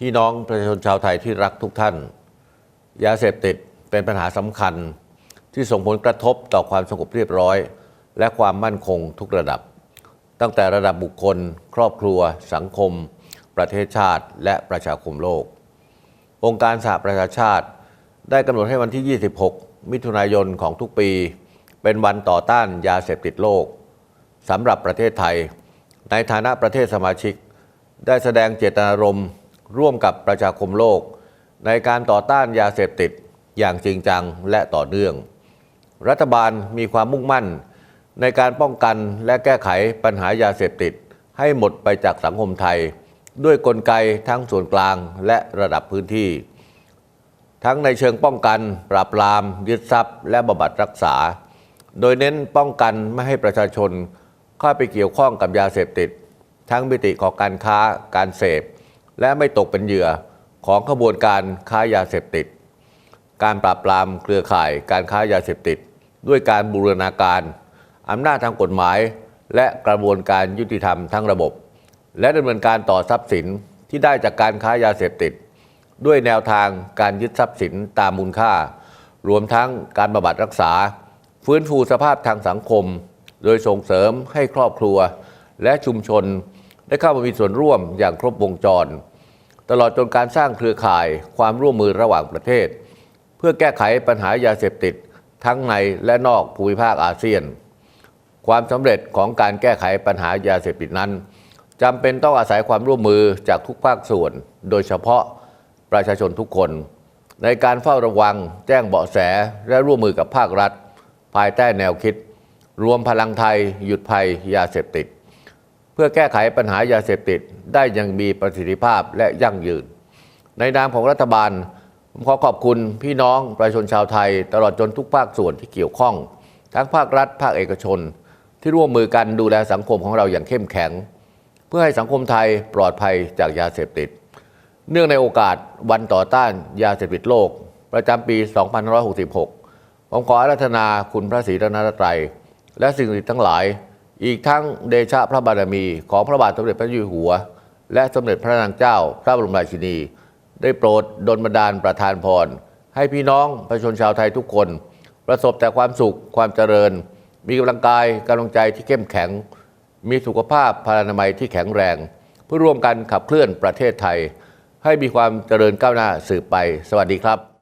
พี่น้องประชาชนชาวไทยที่รักทุกท่าน ยาเสพติดเป็นปัญหาสำคัญที่ส่งผลกระทบต่อความสงบเรียบร้อย และความมั่นคงทุกระดับ ตั้งแต่ระดับบุคคล ครอบครัว สังคม ประเทศชาติ และประชาคมโลก องค์การสหประชาชาติ ได้กำหนดให้วันที่ 26 มิถุนายนของทุกปี เป็นวันต่อต้านยาเสพติดโลกสำหรับประเทศไทย ในฐานะประเทศสมาชิก ได้แสดงเจตนารมณ์ ร่วมกับประชาคมโลก ในการต่อต้านยาเสพติดอย่างจริงจังและต่อเนื่อง รัฐบาลมีความมุ่งมั่น ในการป้องกันและแก้ไขปัญหายาเสพติด ให้หมดไปจากสังคมไทย ด้วยกลไกทั้งส่วนกลางและระดับพื้นที่ ทั้งในเชิงป้องกัน ปราบปราม ยึดทรัพย์ และบำบัดรักษา โดยเน้นป้องกันไม่ให้ประชาชนเข้าไปเกี่ยวข้องกับยาเสพติด ทั้งมิติของการค้าการเสพ และไม่ตกเป็นเหยื่อของขบวนการค้ายาเสพติด การปราบปรามเครือข่ายการค้ายาเสพติด ด้วยการบูรณาการอำนาจทางกฎหมาย และกระบวนการยุติธรรมทั้งระบบ และดำเนินการต่อทรัพย์สินที่ได้จากการค้ายาเสพติด ด้วยแนวทางการยึดทรัพย์สินตามมูลค่า รวมทั้งการบำบัดรักษา ฟื้นฟูสภาพทางสังคม โดยส่งเสริมให้ครอบครัว และชุมชน ได้เข้ามามีส่วนร่วมอย่างครบวงจร ตลอดจนการสร้างเครือข่ายความร่วมมือระหว่างประเทศ เพื่อแก้ไขปัญหายาเสพติดทั้งในและนอกภูมิภาคอาเซียน ความสำเร็จของการแก้ไขปัญหายาเสพติดนั้นจำเป็นต้องอาศัยความร่วมมือจากทุกภาคส่วน โดยเฉพาะประชาชนทุกคน ในการเฝ้าระวัง แจ้งเบาะแสและร่วมมือกับภาครัฐ ภายใต้แนวคิด รวมพลังไทย หยุดภัยยาเสพติด เพื่อแก้ไขปัญหายาเสพติดได้อยังมีประสิทธิภาพและยั่งยืน ในนามของรัฐบาลผมขอขอบคุณพี่น้องประชาชนชาวไทย ตลอดจนทุกภาคส่วนที่เกี่ยวข้อง ทั้งภาครัฐ ภาคเอกชน ที่ร่วมมือกันดูแลสังคมของเราอย่างเข้มแข็ง เพื่อให้สังคมไทยปลอดภัยจากยาเสพติด เนื่องในโอกาสวันต่อต้านยาเสพติดโลก ประจำปี 2566ผมขออารัธนาคุณพระศรีรัตนตรัย และสิ่งศักดิ์สิทธิ์ทั้งหลาย อีกทั้งเดชะพระบารมีของพระบาทสมเด็จพระเจ้าอยู่หัว และสมเด็จพระนางเจ้า พระบรมราชินี ได้โปรดดลบันดาลประทานพร ให้พี่น้องประชาชนชาวไทยทุกคน ประสบแต่ความสุขความเจริญ มีกำลังกายกำลังใจที่เข้มแข็ง มีสุขภาพพลานามัยที่แข็งแรง เพื่อร่วมกันขับเคลื่อนประเทศไทย ให้มีความเจริญก้าวหน้าสืบไป สวัสดีครับ